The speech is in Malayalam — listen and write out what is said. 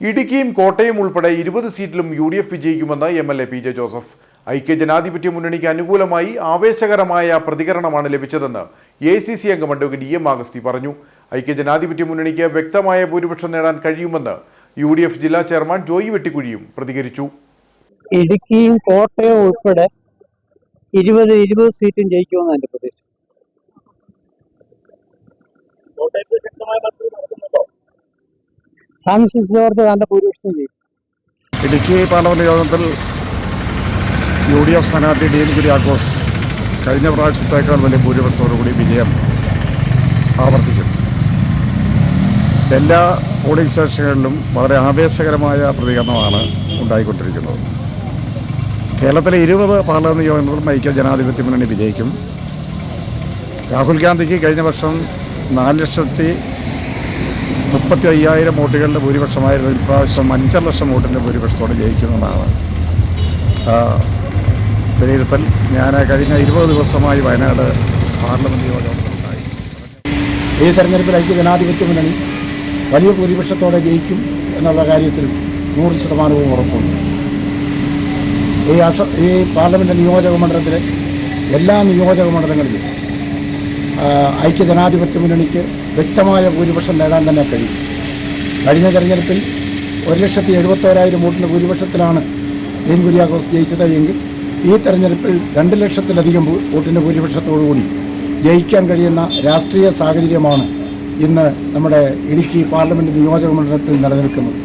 ഇടുക്കിയും കോട്ടയം ഉൾപ്പെടെ ഇരുപത് സീറ്റിലും U D F വിജയിക്കുമെന്ന് M L A P J Joseph. ഐക്യ ജനാധിപത്യ മുന്നണിക്ക് അനുകൂലമായി ആവേശകരമായ പ്രതികരണമാണ് ലഭിച്ചതെന്ന് എ സി സി അംഗം അഡ്വക്കേറ്റ് ഇ എം ആഗസ്തി പറഞ്ഞു. ഐക്യ ജനാധിപത്യ മുന്നണിക്ക് വ്യക്തമായ ഭൂരിപക്ഷം നേടാൻ കഴിയുമെന്ന് യു ഡി എഫ് ജില്ലാ ചെയർമാൻ ജോയി വെട്ടിക്കുഴിയും പ്രതികരിച്ചു. ഇടുക്കിയും കോട്ടയവും ഉൾപ്പെടെ ഇരുപത് ഇരുപത് സീറ്റും ജയിക്കുമെന്നാണ് എന്റെ പ്രതീക്ഷ. ഫ്രാൻസിസ് ജോർജ് നല്ല ഭൂരിപക്ഷം ചെയ്യും ഇടുക്കി പാർലമെന്റ് യോഗത്തിൽ യു ഡി എഫ് സ്ഥാനാർത്ഥി ഡീൻ കുര്യാക്കോസ് കഴിഞ്ഞ പ്രാവശ്യത്തേക്കാൾ വലിയ ഭൂരിപക്ഷത്തോടുകൂടി വിജയം ആവർത്തിക്കും എല്ലാ പോളിംഗ് സ്റ്റേഷനുകളിലും വളരെ ആവേശകരമായ പ്രതികരണമാണ് ഉണ്ടായിക്കൊണ്ടിരിക്കുന്നത്. കേരളത്തിലെ ഇരുപത് പാർലമെന്റ് യോഗങ്ങളും ഐക്യ ജനാധിപത്യ മുന്നണി വിജയിക്കും. രാഹുൽ ഗാന്ധിക്ക് കഴിഞ്ഞ വർഷം നാല് ലക്ഷത്തി മുപ്പത്തി അയ്യായിരം വോട്ടുകളുടെ ഭൂരിപക്ഷമായിരുന്നു. ഇപ്രാവശ്യം അഞ്ചര ലക്ഷം വോട്ടിന്റെ ഭൂരിപക്ഷത്തോടെ ജയിക്കുന്നതാണ്. വിലയിരുത്തൽ. ഞാൻ കഴിഞ്ഞ ഇരുപത് ദിവസമായി വയനാട് പാർലമെന്റ് യോഗത്തിലുണ്ടായി ഈ തെരഞ്ഞെടുപ്പിൽ ഐക്യ ജനാധിപത്യ മുന്നണി വലിയ ഭൂരിപക്ഷത്തോടെ ജയിക്കും എന്നുള്ള കാര്യത്തിൽ നൂറ് ശതമാനവും ഉറപ്പുണ്ട്. ഈ അസ ഈ പാർലമെന്റ് നിയോജക മണ്ഡലത്തിലെ എല്ലാ നിയോജക മണ്ഡലങ്ങളിലും ആ, ഐക്യ ജനാധിപത്യ മുന്നണിക്ക് വ്യക്തമായ ഭൂരിപക്ഷം നേടാൻ തന്നെ കഴിയും. കഴിഞ്ഞ തെരഞ്ഞെടുപ്പിൽ ഒരു ലക്ഷത്തി എഴുപത്തോരായിരം വോട്ടിന്റെ ഭൂരിപക്ഷത്തിലാണ് ഡീൻ കുര്യാക്കോസ് ജയിച്ചത് എങ്കിൽ ഈ തെരഞ്ഞെടുപ്പിൽ രണ്ട് ലക്ഷത്തിലധികം വോട്ടിന്റെ ഭൂരിപക്ഷത്തോടുകൂടി ജയിക്കാൻ കഴിയുന്ന രാഷ്ട്രീയ സാഹചര്യമാണ് ഇന്ന് നമ്മുടെ ഇടുക്കി പാർലമെന്റ് നിയോജക മണ്ഡലത്തിൽ നിലനിൽക്കുന്നത്.